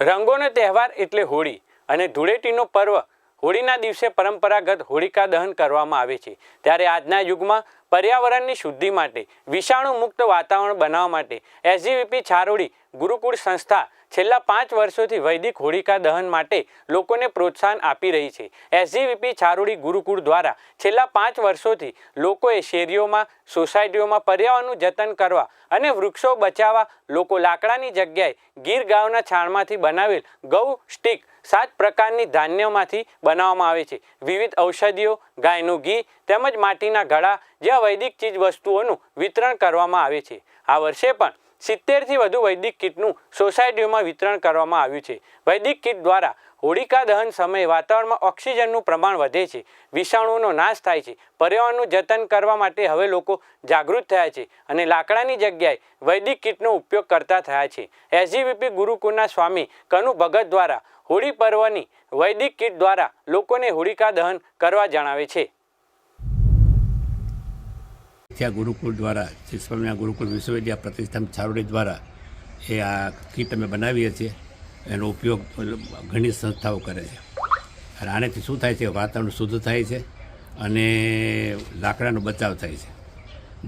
રંગોનો તહેવાર એટલે હોળી અને ધૂળેટીનો પર્વ. હોળીના દિવસે પરંપરાગત હોળિકા દહન કરવામાં આવે છે. ત્યારે આજના યુગમાં પર્યાવરણની શુદ્ધિ માટે વિષાણુ મુક્ત વાતાવરણ બનાવવા માટે એસજીવીપી છારોડી ગુરુકુળ સંસ્થા છેલ્લા પાંચ વર્ષોથી વૈદિક હોળિકા દહન માટે લોકોને પ્રોત્સાહન આપી રહી છે. એસજીવીપી છારોડી ગુરુકુળ દ્વારા છેલ્લા પાંચ વર્ષોથી લોકોએ શેરીઓમાં, સોસાયટીઓમાં પર્યાવરણનું જતન કરવા અને વૃક્ષો બચાવવા લોકો લાકડાની જગ્યાએ ગીર ગાવના છાણમાંથી બનાવેલ ગૌ સ્ટીક સાત પ્રકારની ધાન્યમાંથી બનાવવામાં આવે છે. વિવિધ ઔષધિઓ, ગાયનું ઘી તેમજ માટીના ઘડા જેવા વૈદિક ચીજ વસ્તુઓનું વિતરણ કરવામાં આવે છે. આ વર્ષે પણ સિત્તેરથી વધુ વૈદિક કીટનું સોસાયટીઓમાં વિતરણ કરવામાં આવ્યું છે. વૈદિક કીટ દ્વારા હોળિકા દહન સમયે વાતાવરણમાં ઓક્સિજનનું પ્રમાણ વધે છે. વિષાણુઓનો નાશ થાય છે. પર્યાવરણનું જતન કરવા માટે હવે લોકો જાગૃત થયા છે અને લાકડાની જગ્યાએ વૈદિક કીટનો ઉપયોગ કરતા થયા છે. એસજીવીપી ગુરુકુળના સ્વામી કનુ ભગત દ્વારા હોળી પર્વની વૈદિક કીટ દ્વારા લોકોને હોળિકા દહન કરવા જણાવે છે. ત્યાં ગુરુકુળ દ્વારા, શ્રી સ્વામિનારાયણ ગુરુકુળ વિશ્વવિદ્યા પ્રતિષ્ઠાન છારોડી દ્વારા એ આ કીટ અમે બનાવીએ છીએ. એનો ઉપયોગ ઘણી સંસ્થાઓ કરે છે. અને આનેથી શું થાય છે? વાતાવરણ શુદ્ધ થાય છે અને લાકડાનો બચાવ થાય છે.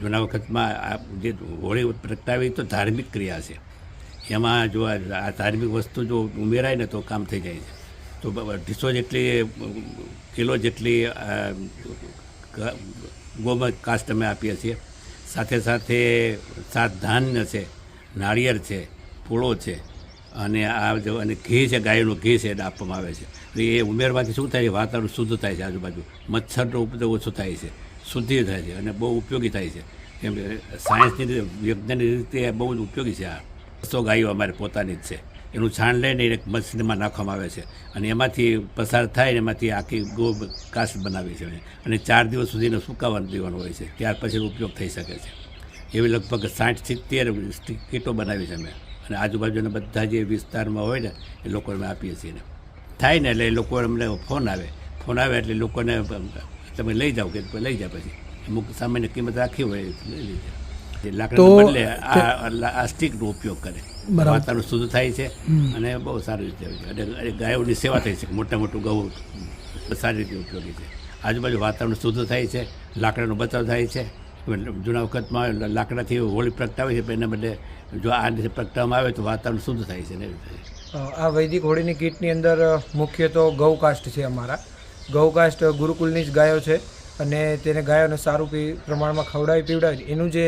જૂના વખતમાં આ જે હોળી પ્રગટાવી તો ધાર્મિક ક્રિયા છે. એમાં જો આ ધાર્મિક વસ્તુ જો ઉમેરાય ને તો કામ થઈ જાય છે. તો ઢીસો જેટલી કિલો જેટલી ગોમત કાસ્ટ અમે આપીએ છીએ. સાથે સાથે સાત ધાન્ય છે, નાળિયેર છે ફૂળો છે, અને આ અને ઘી છે, ગાયનું ઘી છે એને આપવામાં આવે છે. એ ઉમેરવાથી શું થાય છે? વાતાવરણ શુદ્ધ થાય છે આજુબાજુ. મચ્છરનો ઉપદ્રવ ઓછો થાય છે, શુદ્ધિ થાય છે અને બહુ ઉપયોગી થાય છે. કેમ સાયન્સની રીતે, વૈજ્ઞાનિક રીતે બહુ જ ઉપયોગી છે આ. સો ગાયો અમારે પોતાની જ છે. એનું છાણ લઈને એને મશીનમાં નાખવામાં આવે છે. અને એમાંથી પસાર થાય ને એમાંથી આખી ગો કાસ્ટ બનાવી છે અને ચાર દિવસ સુધી એને સુકાવા દેવાનું હોય છે. ત્યાર પછી ઉપયોગ થઈ શકે છે. એવી લગભગ સાઠ સિત્તેર કીટો બનાવી છે અમે અને આજુબાજુના બધા જે વિસ્તારમાં હોય ને, એ લોકો અમે આપીએ છીએ ને થાય ને એટલે એ લોકો અમને ફોન આવે. ફોન આવે એટલે લોકોને તમે લઈ જાઓ કે લઈ જાઓ પછી. અમુક સામાન્ય કિંમત રાખી હોય લઈ લીધા. તો બદલે આ આ સ્ટીકનો ઉપયોગ કરે. વાતાવરણ શુદ્ધ થાય છે અને બહુ સારી રીતે અને ગાયોની સેવા થઈ છે મોટા મોટું ગૌ સારી રીતે ઉપયોગી છે. આજુબાજુ વાતાવરણ શુદ્ધ થાય છે લાકડાનો બચાવ થાય છે. જૂના વખતમાં લાકડાથી હોળી પ્રગટાવે છે એના બદલે જો આ રીતે પ્રગટાવવામાં આવે તો વાતાવરણ શુદ્ધ થાય છે ને રીતે આ વૈદિક હોળીની કીટની અંદર મુખ્ય તો ગૌકાષ્ટ છે અમારા. ગૌકાષ્ટ ગુરુકુલની જ ગાયો છે. અને તેને ગાયોને સારું પી પ્રમાણમાં ખવડાવી પીવડાવી એનું જે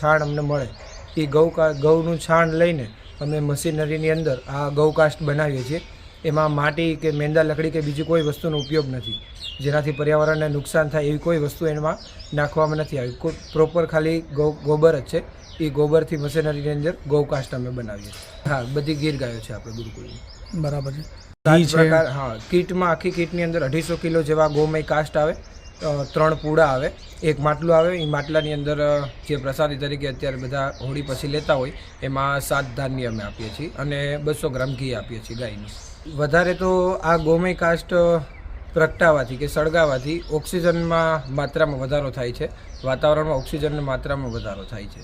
છાણ અમને મળે એ ગૌ ગૌનું છાણ લઈને અમે મશીનરીની અંદર આ ગૌકાસ્ટ બનાવીએ છીએ. એમાં માટી કે મેંદા લકડી કે બીજી કોઈ વસ્તુનો ઉપયોગ નથી. જેનાથી પર્યાવરણને નુકસાન થાય એવી કોઈ વસ્તુ એમાં નાખવામાં નથી આવી. કોઈ પ્રોપર ખાલી ગૌ ગોબર જ છે. એ ગોબરથી મશીનરીની અંદર ગૌકાસ્ટ અમે બનાવીએ છીએ. હા બધી ગીર ગાયો છે આપણે ગુરુકુળની. બરાબર છે. હા કીટમાં આખી કીટની અંદર અઢીસો કિલો જેવા ગોમય કાસ્ટ આવે. ત્રણ પૂડા આવે. એક માટલું આવે. એ માટલાની અંદર જે પ્રસાદી તરીકે અત્યારે બધા હોળી પછી લેતા હોય એમાં સાત ધાન્ય અમે આપીએ છીએ અને બસો ગ્રામ ઘી આપીએ છીએ ગાયનું. વધારે તો આ ગોમય કાસ્ટ પ્રગટાવાથી કે સળગાવાથી ઓક્સિજનમાં માત્રામાં વધારો થાય છે. વાતાવરણમાં ઓક્સિજનની માત્રામાં વધારો થાય છે.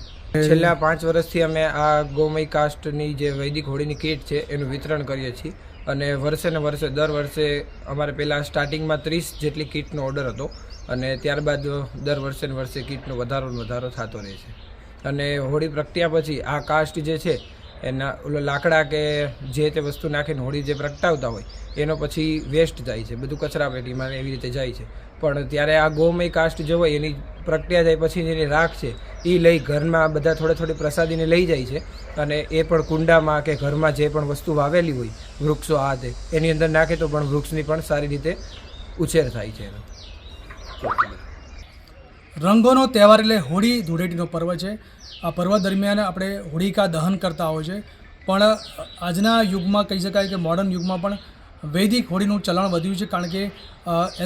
છેલ્લા પાંચ વર્ષથી અમે આ ગોમય કાસ્ટની જે વૈદિક હોળીની કીટ છે એનું વિતરણ કરીએ છીએ. અને વર્ષે ને વર્ષે દર વર્ષે અમારે પહેલાં સ્ટાર્ટિંગમાં ત્રીસ જેટલી કીટનો ઓર્ડર હતો. અને ત્યારબાદ દર વર્ષે ને વર્ષે કીટનો વધારો ને વધારો થતો રહે છે. અને હોળી પ્રગટ્યા પછી આ કાસ્ટ જે છે, એના ઓલો લાકડા કે જે તે વસ્તુ નાખીને હોળી જે પ્રગટાવતા હોય, એનો પછી વેસ્ટ જાય છે. બધું કચરા પેટીમાં એવી રીતે જાય છે. પણ ત્યારે આ ગોમય કાસ્ટ જે હોય, એની પ્રગટ્યા જાય પછી જેની રાખ છે એ લઈ ઘરમાં બધા થોડે થોડી પ્રસાદીને લઈ જાય છે. અને એ પણ કુંડામાં કે ઘરમાં જે પણ વસ્તુ વાવેલી હોય, વૃક્ષો આ તે, એની અંદર નાખે તો પણ વૃક્ષની પણ સારી રીતે ઉછેર થાય છે. એનો રંગોનો તહેવાર એટલે હોળી, ધૂળેટીનો પર્વ છે. આ પર્વ દરમિયાન આપણે હોળિકા દહન કરતા હોય છે. પણ આજના યુગમાં કહી શકાય કે મોડર્ન યુગમાં પણ વૈદિક હોળીનું ચલણ વધ્યું છે કારણ કે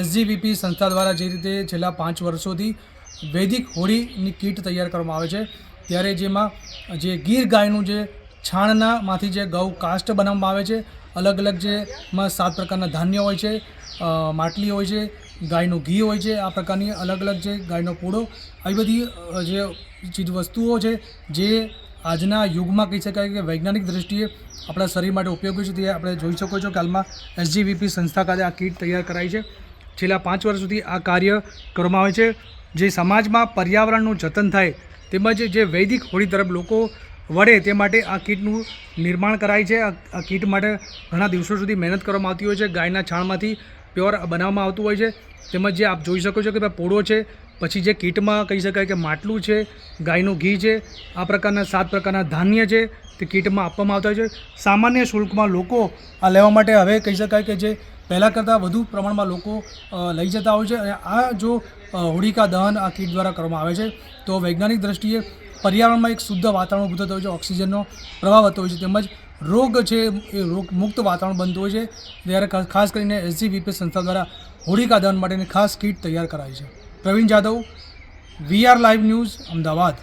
એસજીવીપી સંસ્થા દ્વારા જે રીતે છેલ્લા પાંચ વર્ષોથી વૈદિક હોળીની કીટ તૈયાર કરવામાં આવે છે. ત્યારે જેમાં જે ગીર ગાયનું જે છાણનામાંથી જે ગૌ કાસ્ટ બનાવવામાં આવે છે. અલગ અલગ જેમાં સાત પ્રકારના ધાન્ય હોય છે માટલી હોય છે ગાયનું ઘી હોય છે, આ પ્રકારની અલગ અલગ જે ગાયનો પૂડો, આવી બધી જે ચીજ વસ્તુઓ છે, જે આજના યુગમાં કહી શકાય કે વૈજ્ઞાનિક દ્રષ્ટિએ આપણા શરીર માટે ઉપયોગી છે, તે આપણે જોઈ શકો છો કે હાલમાં એસજીવીપી સંસ્થા ખાતે આ કીટ તૈયાર કરાઈ છે. છેલ્લા પાંચ વર્ષ સુધી આ કાર્ય કરવામાં આવે છે. જે સમાજમાં પર્યાવરણનું જતન થાય, તેમજ જે વૈદિક હોળી તરફ લોકો વળે, તે માટે આ કીટનું નિર્માણ કરાય છે. આ આ કીટ માટે ઘણા દિવસો સુધી મહેનત કરવામાં આવતી હોય છે. ગાયના છાણમાંથી પ્યોર બનાવવામાં આવતું હોય છે. તેમજ જે આપ જોઈ શકો છો કે ભાઈ પોળો છે. પછી જે કીટમાં કહી શકાય કે માટલું છે, ગાયનું ઘી છે, આ પ્રકારના સાત પ્રકારના ધાન્ય છે તે કીટમાં આપવામાં આવતા હોય છે. સામાન્ય શુલ્કમાં લોકો આ લેવા માટે હવે કહી શકાય કે જે પહેલાં કરતાં વધુ પ્રમાણમાં લોકો લઈ જતા હોય છે. અને આ જો હોળિકા દહન આ કીટ દ્વારા કરવામાં આવે છે, તો વૈજ્ઞાનિક દ્રષ્ટિએ પર્યાવરણમાં એક શુદ્ધ વાતાવરણ ઊભું થતું હોય છે. ઓક્સિજનનો પ્રભાવ થતો હોય છે. તેમજ રોગ છે, એ રોગ મુક્ત વાતાવરણ બનતું હોય છે, ત્યારે ખાસ કરીને એસજીવીપી સંસ્થા દ્વારા હોળિકા દહન માટેની ખાસ કીટ તૈયાર કરાઈ છે. Pravin Jadav VR live news Ahmedabad.